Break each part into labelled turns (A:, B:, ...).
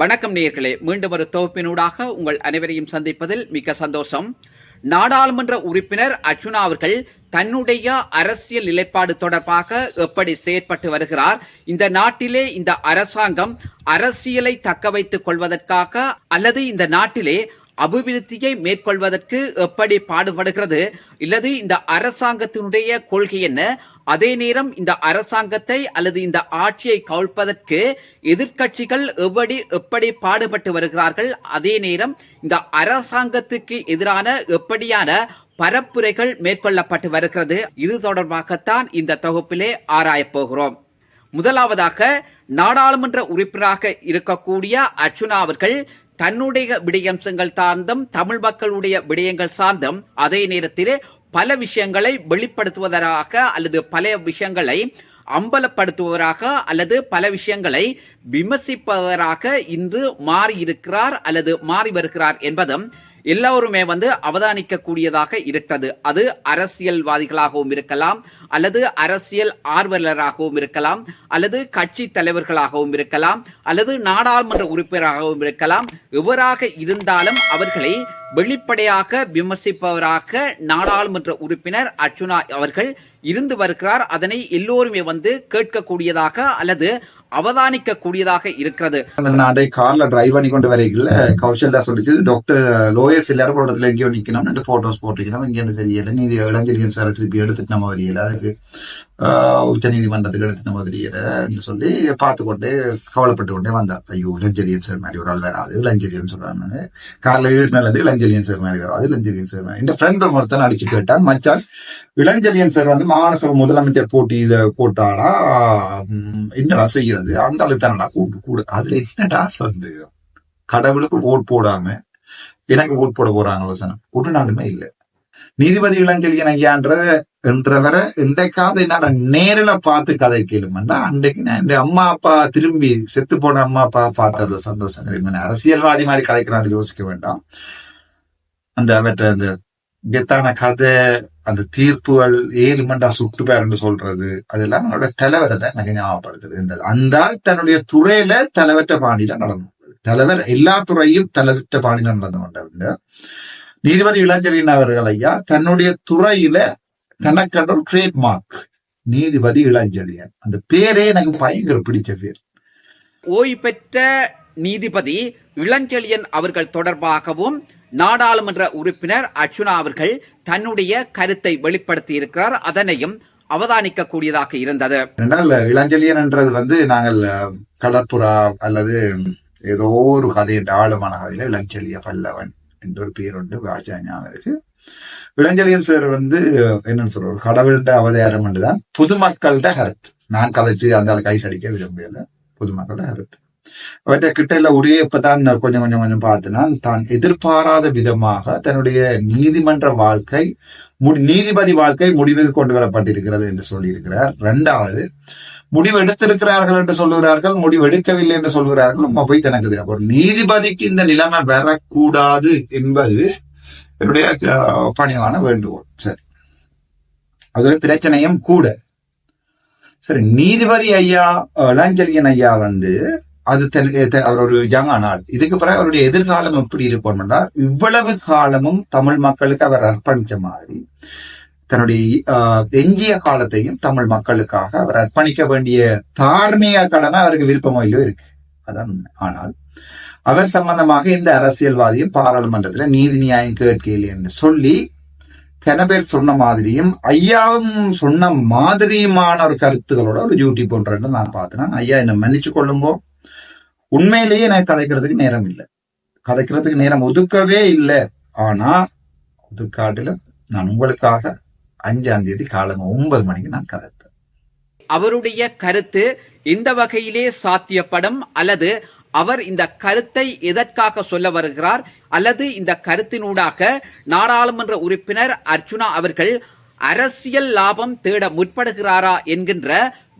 A: வணக்கம் நேயர்களே. மீண்டும் ஒரு தொகுப்பினூடாக உங்கள் அனைவரையும் சந்திப்பதில் மிக்க சந்தோஷம். நாடாளுமன்ற உறுப்பினர் அர்ஜுனா அவர்கள் தன்னுடைய அரசியல் நிலைப்பாடு தொடர்பாக எப்படி செயற்பட்டு வருகிறார் இந்த நாட்டிலே இந்த அரசாங்கம் அரசியலை தக்க வைத்துக் கொள்வதற்காக அல்லது இந்த நாட்டிலே அபிவிருத்தியை மேற்கொள்வதற்கு எப்படி பாடுபடுகிறது? இல்லது இந்த அரசாங்கத்தினுடைய கொள்கை என்ன? அதே நேரம் இந்த அரசாங்கத்தை அல்லது இந்த ஆட்சியை கவிழ்ப்பதற்கு எதிர்க்கட்சிகள் எப்படி எப்படி பாடுபட்டு வருகிறார்கள்? அதே நேரம் இந்த அரசாங்கத்துக்கு எதிரான எப்படியான பரப்புரைகள் மேற்கொள்ளப்பட்டு வருகிறது? இது தொடர்பாகத்தான் இந்த தொகுப்பிலே ஆராயப் போகிறோம். முதலாவதாக நாடாளுமன்ற உறுப்பினராக இருக்கக்கூடிய அர்ச்சுனா அவர்கள் தன்னுடைய விடயம்சங்கள் சார்ந்தும் தமிழ் மக்களுடைய விடயங்கள் சார்ந்தும் அதே நேரத்தில் பல விஷயங்களை வெளிப்படுத்துவதாக அல்லது பல விஷயங்களை அம்பலப்படுத்துவதற்காக அல்லது பல விஷயங்களை விமர்சிப்பவராக இன்று மாறி இருக்கிறார் அல்லது மாறி வருகிறார் என்பதும் எல்லோருமே வந்து அவதானிக்கக்கூடியதாக இருக்கிறது. அது அரசியல்வாதிகளாகவும் இருக்கலாம் அல்லது அரசியல் ஆர்வலராகவும் இருக்கலாம் அல்லது கட்சி தலைவர்களாகவும் இருக்கலாம் அல்லது நாடாளுமன்ற உறுப்பினராகவும் இருக்கலாம். எவராக இருந்தாலும் அவர்களை வெளிப்படையாக விமர்சிப்பவராக நாடாளுமன்ற உறுப்பினர் அர்ச்சுனா அவர்கள் இருந்து வருகிறார். அதனை எல்லோருமே வந்து கேட்கக்கூடியதாக அல்லது அவதானிக்க கூடியதாக இருக்கிறது.
B: நாடை கார்ல டிரைவ் பண்ணி கொண்டு வரைக்கல கௌசல்யா சொல்லிச்சு. டாக்டர் லோயர்ஸ் எல்லாரும் ஒரு இடத்துல எங்கேயோ நிக்கணும் போட்டோஸ் போட்டுக்கணும் இங்கே தெரியல. நீ இளஞ்செழியன் சார் திருப்பி எடுத்துட்டு நம்ம வரையில அதுக்கு உச்ச நீதிமன்றத்துக்கு எடுத்துட்டு நம்ம சொல்லி பார்த்து கொண்டே கவலைப்பட்டு கொண்டே வந்தார். ஐயோ இளஞ்செழியன் சார் மாதிரி ஒரு ஆள் வராது இளஞ்செழியன் சொல்றாங்க காலைல ஏறினாலேருந்து இளஞ்செலியன் சார் மாதிரி வராது இளஞ்செலியன் சார் மாதிரி. இந்த ஃப்ரெண்ட் ஒருத்தன் அடிச்சு கேட்டான் மச்சான். இளஞ்செலியன் சார் வந்து மாகாணசபை முதலமைச்சர் போட்டி இதை போட்டாடா என்னடா செய்யறது? அந்த அளவுக்கு தானடா கூட்டு கூட. அதுல என்னடா சந்தேகம்? கடவுளுக்கு ஓட் போடாம எனக்கு ஓட் போட போறாங்களோ சனம்? ஒரு நாளுமே இல்லை. நீதிபதி இளஞ்செலியன் ஐயான்ற என்றவரை இன்றைக்காவது என்னால நேரில் பார்த்து கதை கேளுமன்னா அன்றைக்கு நான் என் அம்மா அப்பா திரும்பி செத்து போன அம்மா அப்பா பார்த்ததுல சந்தோஷம் கிடைக்கும் அரசியல்வாதி மாதிரி கதைக்கிறான்னு யோசிக்க வேண்டாம். அந்த அவற்றை அந்த கெத்தான கதை அந்த தீர்ப்புகள் ஏழு மண்டா சுட்டு பேருன்னு சொல்றது அதெல்லாம் என்னோட தலைவரை தான் எனக்கு ஞாபகப்படுத்துது. இந்த அந்த தன்னுடைய துறையில தலைவற்ற பாணியில நடந்து தலைவர் எல்லா துறையும் தலைவற்ற பாணியில நடந்து கொண்டவங்க நீதிபதி இளஞ்சலின் அவர்கள் ஐயா தன்னுடைய துறையில தனக்கென்ற ஒரு ட்ரேட்மார்க் நீதிபதி இளஞ்சலியன் அந்த பேரே எனக்கு பயங்கர பிடிச்ச பேர்.
A: ஓய்வு பெற்ற நீதிபதி இளஞ்செழியன் அவர்கள் தொடர்பாகவும் நாடாளுமன்ற உறுப்பினர் அர்ச்சுனா அவர்கள் தன்னுடைய கருத்தை வெளிப்படுத்தி இருக்கிறார் அதனையும் அவதானிக்க கூடியதாக இருந்தது.
B: என்றால் இளஞ்செழியன் என்றது வந்து நாங்கள் கடற்புறா அல்லது ஏதோ ஒரு கதை என்ற ஆழமான கதையில இளஞ்செழிய பல்லவன் என்ற ஒரு பேர் ஞாபகம் இருக்கு இளஞ்சலியன் சார் வந்து என்னன்னு சொல்ற ஒரு கடவுள்கிட்ட அவதாரம் என்றுதான் பொதுமக்கள்கிட்ட கருத்து நான் கதைச்சு அந்த கை சடிக்க விரும்பல பொதுமக்களோட கருத்து அவற்றை கிட்ட ஒரே இப்பதான் கொஞ்சம் கொஞ்சம் கொஞ்சம் பார்த்தினா தான் எதிர்பாராத விதமாக தன்னுடைய நீதிமன்ற வாழ்க்கை நீதிபதி வாழ்க்கை முடிவுக்கு கொண்டு வரப்பட்டிருக்கிறது என்று சொல்லியிருக்கிறார். ரெண்டாவது முடிவு எடுத்திருக்கிறார்கள் என்று சொல்லுகிறார்கள் முடிவு எடுக்கவில்லை என்று சொல்கிறார்கள் நம்ம போய் தனக்கு தெரியும் ஒரு நீதிபதிக்கு இந்த நிலைமை வரக்கூடாது என்பது என்னுடைய பணிவான வேண்டுகோள். சரி. அது பிரச்சனையும் கூட. சரி நீதிபதி ஐயா இளஞ்சலியன் ஐயா வந்து அது அவர் ஒரு யங் இதுக்கு பிறகு அவருடைய எதிர்காலம் எப்படி இருக்கும்னா இவ்வளவு காலமும் தமிழ் மக்களுக்கு அவர் அர்ப்பணிச்ச மாதிரி தன்னுடைய எஞ்சிய காலத்தையும் தமிழ் மக்களுக்காக அவர் அர்ப்பணிக்க வேண்டிய தார்மீக கடமை அவருக்கு விருப்பமோ இல்லையோ இருக்கு. அதான் ஆனால் அவர் சம்பந்தமாக இந்த அரசியல்வாதியும் பாராளுமன்றத்தில் நீதி நியாயம் கேட்கல என்று சொல்லி கனபேர் சொன்ன மாதிரியும் ஐயாவும் சொன்ன மாதிரியுமான ஒரு கருத்துகளோட ஒரு யூடியூப் போன்றேன்னு நான் பார்த்தேன். ஐயா என்னை மன்னிச்சு கொள்ளும்போ உண்மையிலேயே எனக்கு கதைக்கிறதுக்கு நேரம் இல்லை. கதைக்கிறதுக்கு நேரம் ஒதுக்கவே இல்லை. ஆனா ஒதுக்காட்டில நான் உங்களுக்காக அஞ்சாம் தேதி காலங்க ஒன்பது மணிக்கு நான் கதைப்பேன்.
A: அவருடைய கருத்து இந்த வகையிலே சாத்தியப்படும் அல்லது அவர் இந்த கருத்தை எதற்காக சொல்ல வருகிறார் அல்லது இந்த கருத்தினூடாக நாடாளுமன்ற உறுப்பினர் அர்ச்சுனா அவர்கள் அரசியல் லாபம் தேட முற்படுகிறாரா என்கின்ற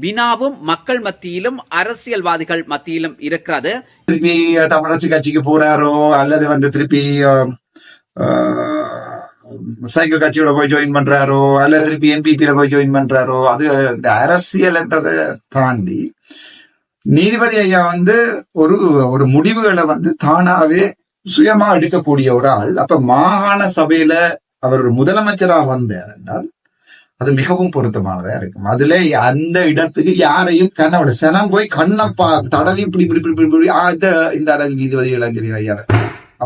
A: வினாவும் மக்கள் மத்தியிலும் அரசியல்வாதிகள் மத்தியிலும் இருக்கிறது.
B: திருப்பி தமிழரசு கட்சிக்கு போறாரோ அல்லது வந்து திருப்பி சைக்கிள் கட்சியோட போய் ஜாயின் பண்றாரோ அல்லது திருப்பி என்பிபியில போய் ஜாயின் பண்றாரோ அது இந்த அரசியல் என்றதை தாண்டி நீதிபதி ஐயா வந்து ஒரு ஒரு முடிவுகளை வந்து தானாவே சுயமா எடுக்கக்கூடிய ஒரு ஆள். அப்ப மாகாண சபையில அவர் ஒரு முதலமைச்சரா வந்தார் என்றால் அது மிகவும் பொருத்தமானதா இருக்கும். அதுல அந்த இடத்துக்கு யாரையும் கண்ணவிட சனம் போய் கண்ணப்பா தடவி இப்படி இப்படி இப்படி இப்படி இந்த நீதிபதி இளைஞர் ஐயா.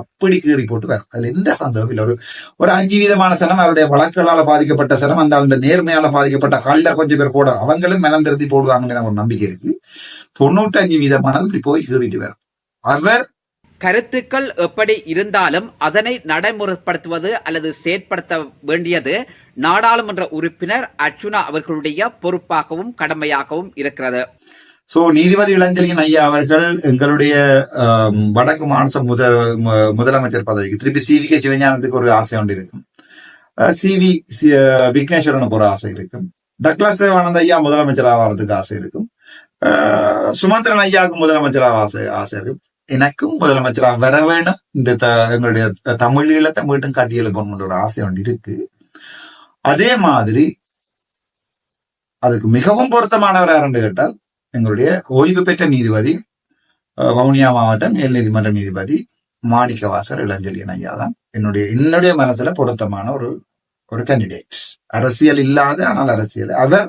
B: அப்படி கீறி போட்டு வரும் அதுல எந்த சந்தேகம் இல்லை. ஒரு ஒரு அஞ்சு விதமான சனம் அவருடைய வழக்குகளால பாதிக்கப்பட்ட சனம் அந்த அந்த நேர்மையால பாதிக்கப்பட்ட கல்ல கொஞ்சம் பேர் போட அவங்களும் மெனந்திருத்தி போடுவாங்கிற ஒரு நம்பிக்கை இருக்கு. தொண்ணூத்தஞ்சு வீதமானது இப்படி போய் கீறிட்டு வரும் அவர்
A: கருத்துக்கள் எப்படி இருந்தாலும் அதனை நடைமுறைப்படுத்துவது அல்லது செயற்படுத்த வேண்டியது நாடாளுமன்ற உறுப்பினர் அர்ச்சுனா அவர்களுடைய பொறுப்பாகவும் கடமையாகவும் இருக்கிறது.
B: சோ நீதிபதி இளஞ்சலியன் ஐயா அவர்கள் எங்களுடைய வடக்கு மாநில முத முதலமைச்சர் பதவிக்கு திருப்பி சி வி கே சிவஞானத்துக்கு ஒரு ஆசை ஒன்று இருக்கும். சி வி விக்னேஸ்வரனுக்கு ஒரு ஆசை இருக்கும். டக்ளஸ் தேவானந்த ஐயா முதலமைச்சர் ஆகிறதுக்கு ஆசை இருக்கும். சுமந்திரன் ஐயாவுக்கு முதலமைச்சர் ஆசை ஆசை இருக்கும். எனக்கும் முதலமைச்சராக வர வேணும். இந்த த- எங்களுடைய தமிழ் ஈழத்தை மீண்டும் காட்டி ஒரு ஆசை ஒன்று இருக்கு. அதே மாதிரி அதுக்கு மிகவும் பொருத்தமானவர் யாருன்னு கேட்டால் எங்களுடைய ஓய்வு பெற்ற நீதிபதி வவுனியா மாவட்ட மேல் நீதிமன்ற நீதிபதி மாணிக்கவாசர் இளஞ்செழியன் ஐயா தான். என்னுடைய என்னுடைய மனசுல பொருத்தமான ஒரு ஒரு கேண்டிடேட் அரசியல் இல்லாத ஆனால் அரசியல். அவர்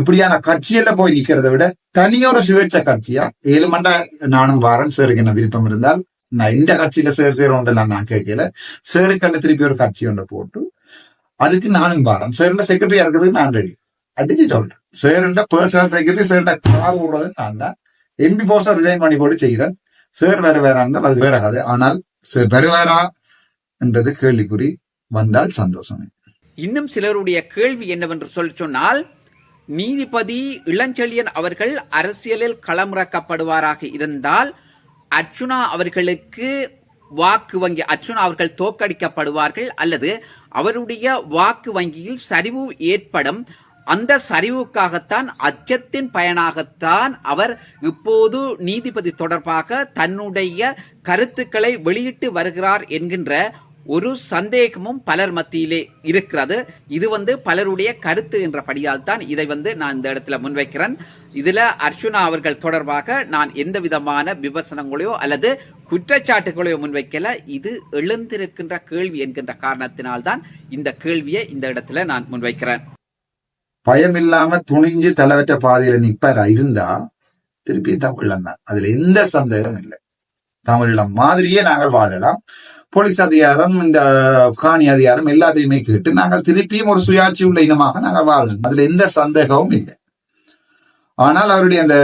B: இப்படியான கட்சியில போய் நிக்கிறத விட தனியொரு சுயேட்சை கட்சியா? ஏழு மண்ட நானும் வாரன் சேருக்கு என்ன விருப்பம் இருந்தால் நான் இந்த கட்சியில சேர் சேரோண்டெல்லாம் நான் கேட்கல. சேருக்கண்ட திருப்பி ஒரு கட்சி ஒன்று போட்டு அதுக்கு நானும் வாரன். சேர்ந்த செக்ரட்டரியா இருக்கிறதுக்கு நான் ரெடி அடிச்சு சொல்றேன் சேருண்ட பர்சனல் செக்ரட்டரி சேருண்ட கார் விடுறது நான் தான் எம்பி போஸ்டா ரிசைன் பண்ணி போட்டு செய்கிறேன் சேர் வேற வேற இருந்தால் அது வேற கதை ஆனால் சேர் வேற வேறா என்றது கேள்விக்குறி வந்தால் சந்தோஷமே
A: இன்னும் சிலருடைய கேள்வி என்னவென்று சொல்லி சொன்னால் நீதிபதி இளஞ்செழியன் அவர்கள் அரசியலில் களமிறக்கப்படுவாராக இருந்தால் அர்ச்சுனா அவர்களுக்கு வாக்கு வங்கி அர்ச்சுனா அவர்கள் தோக்கடிக்கப்படுவார்கள் அல்லது அவருடைய வாக்கு வங்கியில் சரிவு ஏற்படும் அந்த சரிவுக்காகத்தான் அச்சத்தின் பயனாகத்தான் அவர் இப்போது நீதிபதி தொடர்பாக தன்னுடைய கருத்துக்களை வெளியிட்டு வருகிறார் என்கின்ற ஒரு சந்தேகமும் பலர் மத்தியிலே இருக்கிறது. இது வந்து பலருடைய கருத்து என்றபடியால் தான் இதை வந்து நான் இந்த இடத்துல முன்வைக்கிறேன். இதில் அர்ச்சுனா அவர்கள் தொடர்பாக நான் எந்த விதமான விமர்சனங்களையோ அல்லது குற்றச்சாட்டுகளையோ முன்வைக்கல. இது எழுந்திருக்கின்ற கேள்வி என்கின்ற காரணத்தினால்தான் இந்த கேள்வியை இந்த இடத்துல நான் முன்வைக்கிறேன்.
B: பயம் இல்லாம துணிஞ்சு தலைவற்ற பாதையில நிப்பாரா? இருந்தா திருப்பி தமிழன் தான். அதுல எந்த சந்தேகம் இல்லை. தமிழம் மாதிரியே நாங்கள் வாழலாம். போலீஸ் அதிகாரம் இந்த காணி அதிகாரம் எல்லாத்தையுமே கேட்டு நாங்கள் திருப்பியும் ஒரு சுயாட்சி உள்ள இனமாக நாங்கள் வாழலாம் அதுல எந்த சந்தேகமும் இல்லை. ஆனால் அவருடைய அந்த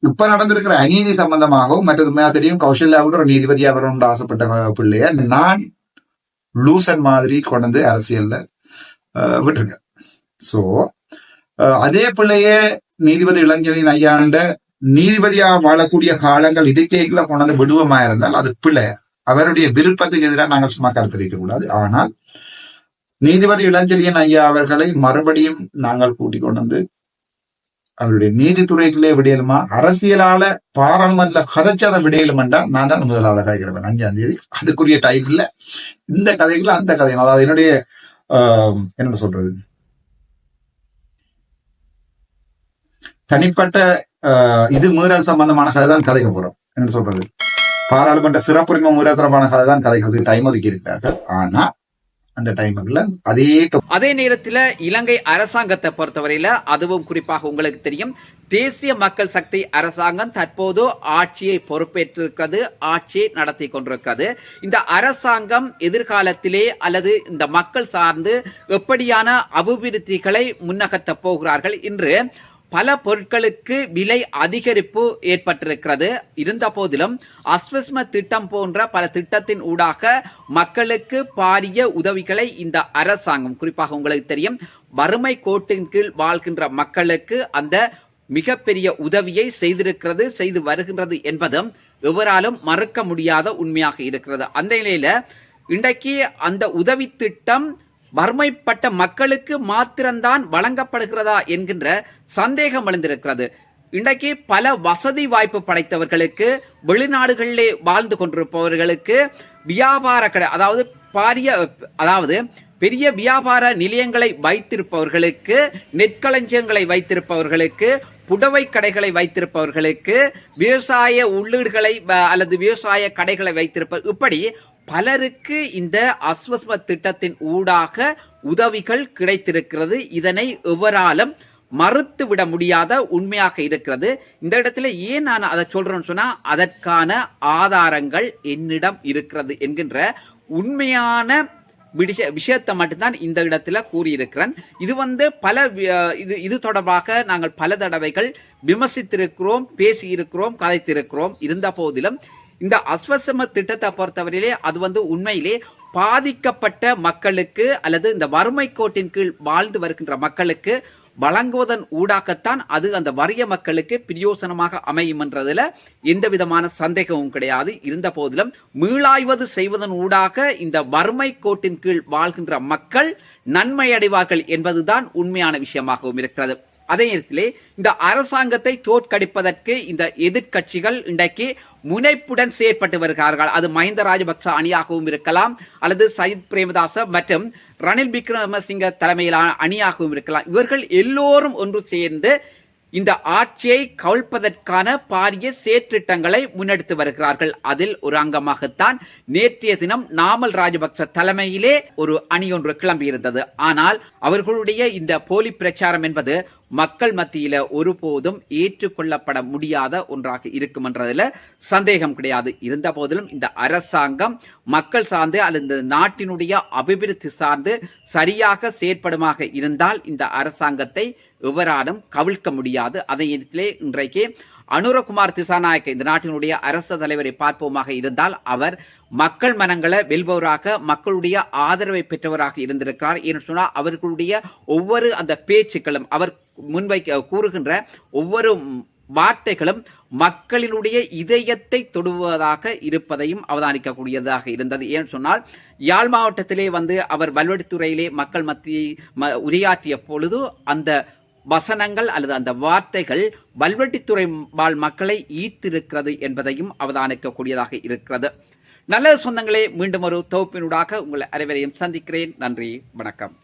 B: இப்ப நடந்திருக்கிற அநீதி சம்பந்தமாகவும் மற்றது தெரியும் கௌசல்யாவோட ஒரு நீதிபதியா வரணும்னு ஆசைப்பட்ட பிள்ளைய நான் லூசன் மாதிரி கொண்டு அரசியல்ல அஹ், சோ அதே பிள்ளையே நீதிபதி இளைஞரின் ஐயாண்ட நீதிபதியா வாழக்கூடிய காலங்கள் இதுக்கேக்குள்ள கொண்டாந்து விடுவமா இருந்தால் அது பிள்ளை அவருடைய விருப்பத்துக்கு எதிராக நாங்கள் சும்மா கருத்தரிக்க கூடாது. ஆனால் நீதிபதி இளஞ்செழியன் ஐயா அவர்களை மறுபடியும் நாங்கள் கூட்டிக் கொண்டு வந்து அவருடைய நீதித்துறைகளே விடையலுமா அரசியலால பாராளுமன்ற கதைச்சதை விடையலுமென்றா நான் தான் முதலாவது கதைக்கிறேன் அஞ்சாம் தேதி. அதுக்குரிய டைம் இந்த கதைகளை அந்த கதை அதாவது என்னுடைய ஆஹ், என்ன சொல்றது? தனிப்பட்ட இது மீறல் சம்பந்தமான கதை தான் கதைக்க போறோம். என்ன சொல்றது? பாராளுமன்ற சிறப்புரிமை மீறல் தொடர்பான கதை தான் கதைக்கிறதுக்கு டைம் ஒதுக்கி இருக்கிறார்கள். ஆனா அந்த டைமுக்குள்ள அதே
A: அதே நேரத்தில் இலங்கை அரசாங்கத்தை பொறுத்தவரையில அதுவும் குறிப்பாக உங்களுக்கு தெரியும். தேசிய மக்கள் சக்தி அரசாங்கம் தற்போது ஆட்சியை பொறுப்பேற்றிருக்கிறது ஆட்சியை நடத்தி கொண்டிருக்கிறது. இந்த அரசாங்கம் எதிர்காலத்திலே அல்லது இந்த மக்கள் சார்ந்து எப்படியான அபிவிருத்திகளை முன்னகர்த்த போகிறார்கள் என்று பல பொருட்களுக்கு விலை அதிகரிப்பு ஏற்பட்டிருக்கிறது. இருந்த போதிலும் அஸ்வஸ்ம திட்டம் போன்ற பல திட்டத்தின் ஊடாக மக்களுக்கு பாரிய உதவிகளை இந்த அரசாங்கம் குறிப்பாக உங்களுக்கு தெரியும் வறுமை கோட்டின் கீழ் வாழ்கின்ற மக்களுக்கு அந்த மிகப்பெரிய உதவியை செய்திருக்கிறது செய்து வருகின்றது என்பதும் எவராலும் மறுக்க முடியாத உண்மையாக இருக்கிறது. அந்த நிலையில இன்றைக்கு அந்த உதவி திட்டம் வறுமைப்பட்ட மக்களுக்கு மாத்திரம்தான் வழங்கப்படுகிறதா என்கின்ற சந்தேகம் எழுந்திருக்கிறது. இன்றைக்கு பல வசதி வாய்ப்பு படைத்தவர்களுக்கு வெளிநாடுகளிலே வாழ்ந்து கொண்டிருப்பவர்களுக்கு வியாபார கடை அதாவது பாரிய அதாவது பெரிய வியாபார நிலையங்களை வைத்திருப்பவர்களுக்கு நெற்களஞ்சியங்களை வைத்திருப்பவர்களுக்கு புடவை கடைகளை வைத்திருப்பவர்களுக்கு விவசாய உள்ளீடுகளை வ- அல்லது விவசாய கடைகளை வைத்திருப்ப இப்படி பலருக்கு இந்த அஸ்வஸ்ம திட்டத்தின் ஊடாக உதவிகள் கிடைத்திருக்கிறது. இதனை எவராலும் மறுத்து விட முடியாத உண்மையாக இருக்கிறது. இந்த இடத்துல ஏன் நான் அதை சொல்றேன்னு சொன்னா அதற்கான ஆதாரங்கள் என்னிடம் இருக்கிறது என்கின்ற உண்மையான விஷய விஷயத்தை மட்டும்தான் இந்த இடத்துல கூறியிருக்கிறேன். இது வந்து பல இது இது தொடர்பாக நாங்கள் பல தடவைகள் விமர்சித்திருக்கிறோம் பேசியிருக்கிறோம் கதைத்திருக்கிறோம். இருந்த போதிலும் இந்த அஸ்வசம திட்டத்தை பொறுத்தவரையிலே அது வந்து உண்மையிலே பாதிக்கப்பட்ட மக்களுக்கு அல்லது இந்த வறுமை கோட்டின் கீழ் வாழ்ந்து வருகின்ற மக்களுக்கு வழங்குவதன் ஊடாகத்தான் அது அந்த வறிய மக்களுக்கு பிரயோசனமாக அமையும் என்றதில் எந்த விதமான சந்தேகமும் கிடையாது. இருந்த போதிலும் மீளாய்வது செய்வதன் ஊடாக இந்த வறுமை கோட்டின் கீழ் வாழ்கின்ற மக்கள் நன்மை அடைவார்கள் என்பதுதான் உண்மையான விஷயமாகவும் இருக்கிறது. அதே நேரத்திலே இந்த அரசாங்கத்தை தோற்கடிப்பதற்கு இந்த எதிர்க்கட்சிகள் இன்றைக்கு முனைப்புடன் செயற்பட்டு வருகிறார்கள். அது மஹிந்த ராஜபக்ச அணியாகவும் இருக்கலாம் அல்லது சயித் பிரேமதாச மற்றும் ரணில் விக்ரமசிங்க தலைமையிலான அணியாகவும் இருக்கலாம். இவர்கள் எல்லோரும் ஒன்று சேர்ந்து இந்த ஆட்சியை கவிழ்ப்பதற்கான பாரிய செயற்றிட்டங்களை முன்னெடுத்து வருகிறார்கள். அதில் ஒரு அங்கமாகத்தான் நேற்றைய தினம் நாமல் ராஜபக்ச தலைமையிலே ஒரு அணி ஒன்று கிளம்பியிருந்தது. ஆனால் அவர்களுடைய இந்த போலி பிரச்சாரம் என்பது மக்கள் மத்தியில ஒருபோதும் ஏற்றுக்கொள்ளப்பட முடியாத ஒன்றாக இருக்கும் சந்தேகம் கிடையாது. இருந்த போதிலும் இந்த அரசாங்கம் மக்கள் சார்ந்து அல்லது இந்த நாட்டினுடைய அபிவிருத்தி சார்ந்து சரியாக செயற்படுமாக இருந்தால் இந்த அரசாங்கத்தை எவராலும் கவிழ்க்க முடியாது. அதே இடத்திலே இன்றைக்கு அனுரகுமார் திசாநாயக்க இந்த நாட்டினுடைய அரச தலைவரை பார்ப்போமாக இருந்தால் அவர் மக்கள் மனங்களை வெல்பவராக மக்களுடைய ஆதரவை பெற்றவராக இருந்திருக்கிறார் என்று சொன்னால் அவர்களுடைய ஒவ்வொரு அந்த பேச்சுக்களும் அவர் முன்வைக்க கூறுகின்ற ஒவ்வொரு வார்த்தைகளும் மக்களினுடைய இதயத்தை தொடுவதாக இருப்பதையும் அவதானிக்கக்கூடியதாக இருந்தது. ஏன்னு சொன்னால் யாழ் மாவட்டத்திலே வந்து அவர் வல்வெடுத்துறையிலே மக்கள் மத்தியை ம- உரையாற்றிய பொழுது அந்த வசனங்கள் அல்லது அந்த வார்த்தைகள் வல்வெட்டித்துறை வாழ் மக்களை ஈர்த்திருக்கிறது என்பதையும் அவதானிக்கக்கூடியதாக இருக்கிறது. நல்ல சொந்தங்களே மீண்டும் ஒரு தொகுப்பினூடாக உங்களை அனைவரையும் சந்திக்கிறேன். நன்றி வணக்கம்.